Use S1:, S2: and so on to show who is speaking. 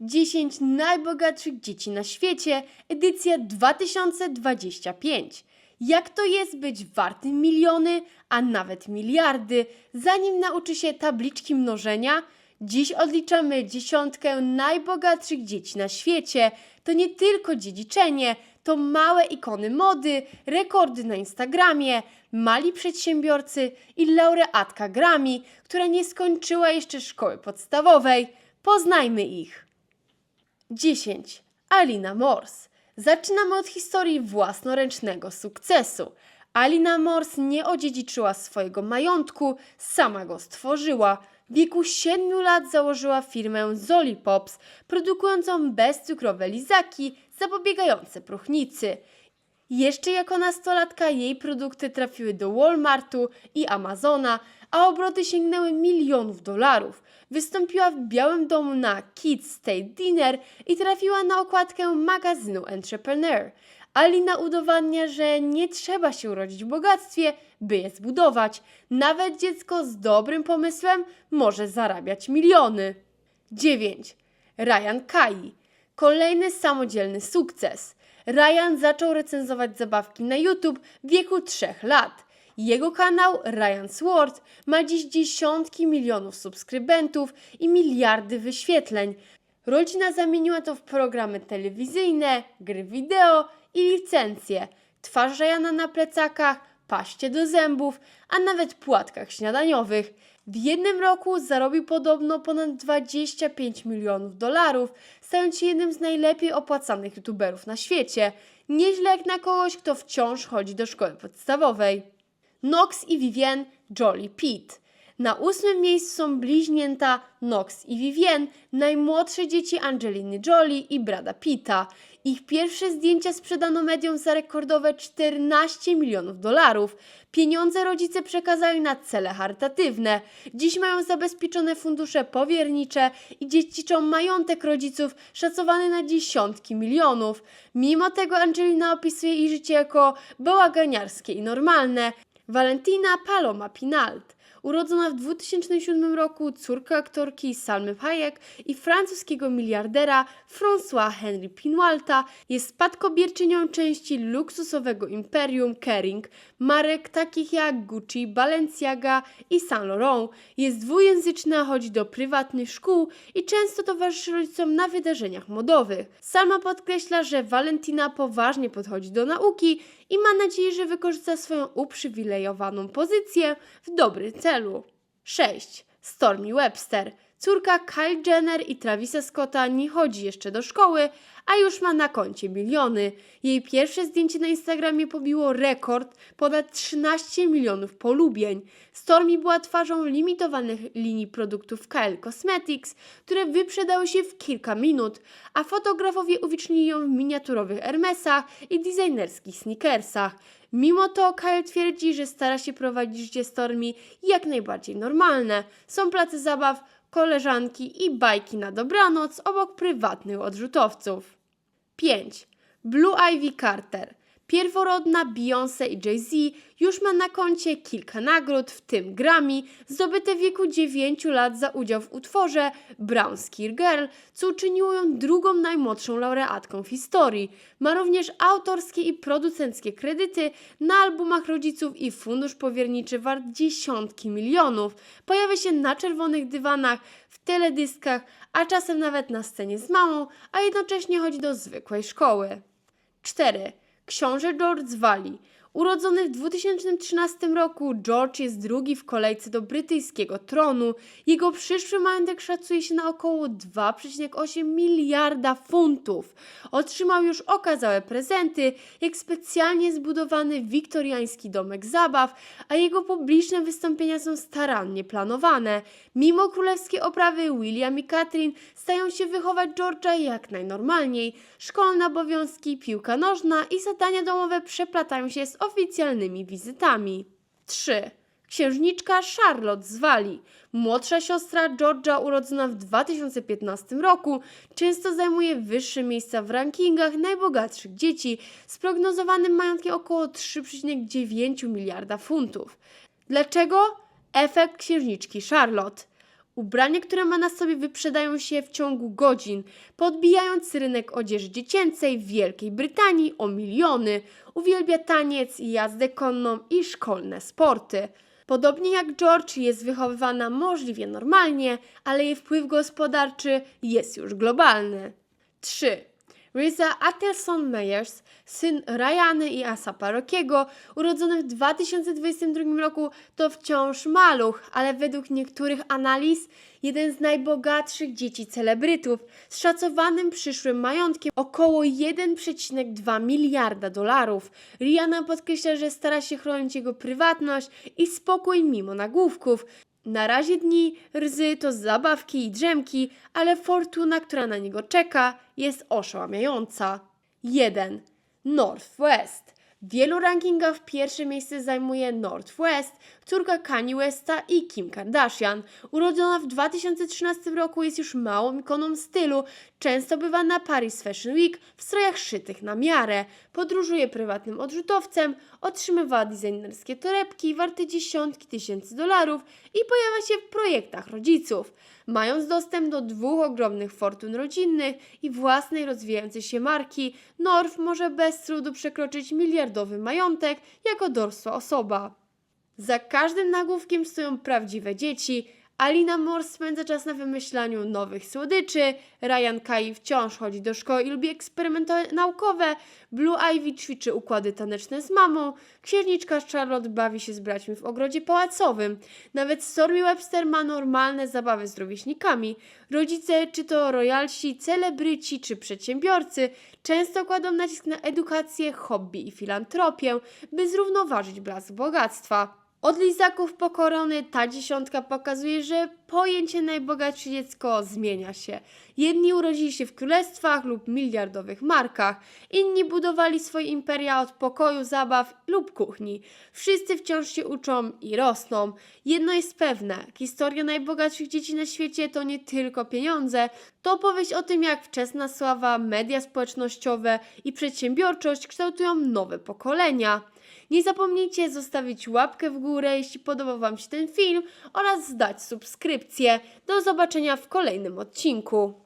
S1: 10 najbogatszych dzieci na świecie, edycja 2025. Jak to jest być wartym miliony, a nawet miliardy, zanim nauczy się tabliczki mnożenia? Dziś odliczamy dziesiątkę najbogatszych dzieci na świecie. To nie tylko dziedziczenie, to małe ikony mody, rekordy na Instagramie, mali przedsiębiorcy i laureatka Grammy, która nie skończyła jeszcze szkoły podstawowej. Poznajmy ich. 10. Alina Mors. Zaczynamy od historii własnoręcznego sukcesu. Alina Mors nie odziedziczyła swojego majątku, sama go stworzyła. W wieku 7 lat założyła firmę Zoli Pops, produkującą bezcukrowe lizaki zapobiegające próchnicy. Jeszcze jako nastolatka jej produkty trafiły do Walmartu i Amazona, a obroty sięgnęły milionów dolarów. Wystąpiła w Białym Domu na Kids State Dinner i trafiła na okładkę magazynu Entrepreneur. Alina udowadnia, że nie trzeba się urodzić w bogactwie, by je zbudować. Nawet dziecko z dobrym pomysłem może zarabiać miliony. 9. Ryan Kai. Kolejny samodzielny sukces. Ryan zaczął recenzować zabawki na YouTube w wieku 3 lat. Jego kanał Ryan Sword ma dziś dziesiątki milionów subskrybentów i miliardy wyświetleń. Rodzina zamieniła to w programy telewizyjne, gry wideo i licencje. Twarz Ryana na plecakach, paście do zębów, a nawet płatkach śniadaniowych. W jednym roku zarobił podobno ponad 25 milionów dolarów, stając się jednym z najlepiej opłacanych youtuberów na świecie. Nieźle jak na kogoś, kto wciąż chodzi do szkoły podstawowej. Nox i Vivienne Jolly Pitt. Na ósmym miejscu są bliźnięta Nox i Vivienne, najmłodsze dzieci Angeliny Jolie i Brada Pitta. Ich pierwsze zdjęcia sprzedano mediom za rekordowe 14 milionów dolarów. Pieniądze rodzice przekazali na cele charytatywne. Dziś mają zabezpieczone fundusze powiernicze i dziedziczą majątek rodziców szacowany na dziesiątki milionów. Mimo tego Angelina opisuje ich życie jako bałaganiarskie i normalne. Valentina Paloma Pinalt. Urodzona w 2007 roku córka aktorki Salmy Hayek i francuskiego miliardera François Henry Pinaulta jest spadkobierczynią części luksusowego imperium Kering, marek takich jak Gucci, Balenciaga i Saint Laurent. Jest dwujęzyczna, chodzi do prywatnych szkół i często towarzyszy rodzicom na wydarzeniach modowych. Salma podkreśla, że Valentina poważnie podchodzi do nauki i ma nadzieję, że wykorzysta swoją uprzywilejowaną pozycję w dobry celu. 6. Stormy Webster. Córka Kyle Jenner i Travisa Scotta nie chodzi jeszcze do szkoły, a już ma na koncie miliony. Jej pierwsze zdjęcie na Instagramie pobiło rekord ponad 13 milionów polubień. Stormy była twarzą limitowanych linii produktów Kyle Cosmetics, które wyprzedały się w kilka minut, a fotografowie uwicznili ją w miniaturowych Hermesach i designerskich sneakersach. Mimo to Kyle twierdzi, że stara się prowadzić życie Stormy jak najbardziej normalne. Są place zabaw, koleżanki i bajki na dobranoc obok prywatnych odrzutowców. 5. Blue Ivy Carter. Pierworodna Beyoncé i Jay-Z już ma na koncie kilka nagród, w tym Grammy, zdobyte w wieku 9 lat za udział w utworze Brown Skin Girl, co uczyniło ją drugą najmłodszą laureatką w historii. Ma również autorskie i producenckie kredyty na albumach rodziców i fundusz powierniczy wart dziesiątki milionów. Pojawia się na czerwonych dywanach, w teledyskach, a czasem nawet na scenie z mamą, a jednocześnie chodzi do zwykłej szkoły. 4. Książę George z. Urodzony w 2013 roku, George jest drugi w kolejce do brytyjskiego tronu. Jego przyszły majątek szacuje się na około 2,8 miliarda funtów. Otrzymał już okazałe prezenty, jak specjalnie zbudowany wiktoriański domek zabaw, a jego publiczne wystąpienia są starannie planowane. Mimo królewskiej oprawy, William i Catherine stają się wychować George'a jak najnormalniej. Szkolne obowiązki, piłka nożna i zadania domowe przeplatają się z oficjalnymi wizytami. 3. Księżniczka Charlotte z Walii. Młodsza siostra George'a, urodzona w 2015 roku, często zajmuje wyższe miejsca w rankingach najbogatszych dzieci z prognozowanym majątkiem około 3,9 miliarda funtów. Dlaczego? Efekt księżniczki Charlotte. Ubrania, które ma na sobie, wyprzedają się w ciągu godzin, podbijając rynek odzieży dziecięcej w Wielkiej Brytanii o miliony. Uwielbia taniec, jazdę konną i szkolne sporty. Podobnie jak George jest wychowywana możliwie normalnie, ale jej wpływ gospodarczy jest już globalny. 3. Riza Attelson Meyers, syn Ryany i Asapa Rockiego, urodzony w 2022 roku, to wciąż maluch, ale według niektórych analiz jeden z najbogatszych dzieci celebrytów, z szacowanym przyszłym majątkiem około 1,2 miliarda dolarów. Rihanna podkreśla, że stara się chronić jego prywatność i spokój mimo nagłówków. Na razie dni rzy to zabawki i drzemki, ale fortuna, która na niego czeka, jest oszałamiająca. 1. Northwest. W wielu rankingach pierwsze miejsce zajmuje Northwest, córka Kanye Westa i Kim Kardashian. Urodzona w 2013 roku jest już małą ikoną stylu, często bywa na Paris Fashion Week w strojach szytych na miarę, podróżuje prywatnym odrzutowcem, otrzymywała designerskie torebki warte dziesiątki tysięcy dolarów i pojawia się w projektach rodziców. Mając dostęp do dwóch ogromnych fortun rodzinnych i własnej rozwijającej się marki, North może bez trudu przekroczyć miliardowy majątek jako dorosła osoba. Za każdym nagłówkiem stoją prawdziwe dzieci. Alina Moore spędza czas na wymyślaniu nowych słodyczy, Ryan Kai wciąż chodzi do szkoły i lubi eksperymenty naukowe, Blue Ivy ćwiczy układy taneczne z mamą, księżniczka Charlotte bawi się z braćmi w ogrodzie pałacowym, nawet Stormy Webster ma normalne zabawy z rówieśnikami. Rodzice, czy to royalsi, celebryci, czy przedsiębiorcy, często kładą nacisk na edukację, hobby i filantropię, by zrównoważyć blask bogactwa. Od lizaków po korony ta dziesiątka pokazuje, że pojęcie najbogatsze dziecko zmienia się. Jedni urodzili się w królestwach lub miliardowych markach, inni budowali swoje imperia od pokoju, zabaw lub kuchni. Wszyscy wciąż się uczą i rosną. Jedno jest pewne, historia najbogatszych dzieci na świecie to nie tylko pieniądze, to opowieść o tym, jak wczesna sława, media społecznościowe i przedsiębiorczość kształtują nowe pokolenia. Nie zapomnijcie zostawić łapkę w górę, jeśli podobał Wam się ten film oraz zdać subskrypcję. Do zobaczenia w kolejnym odcinku.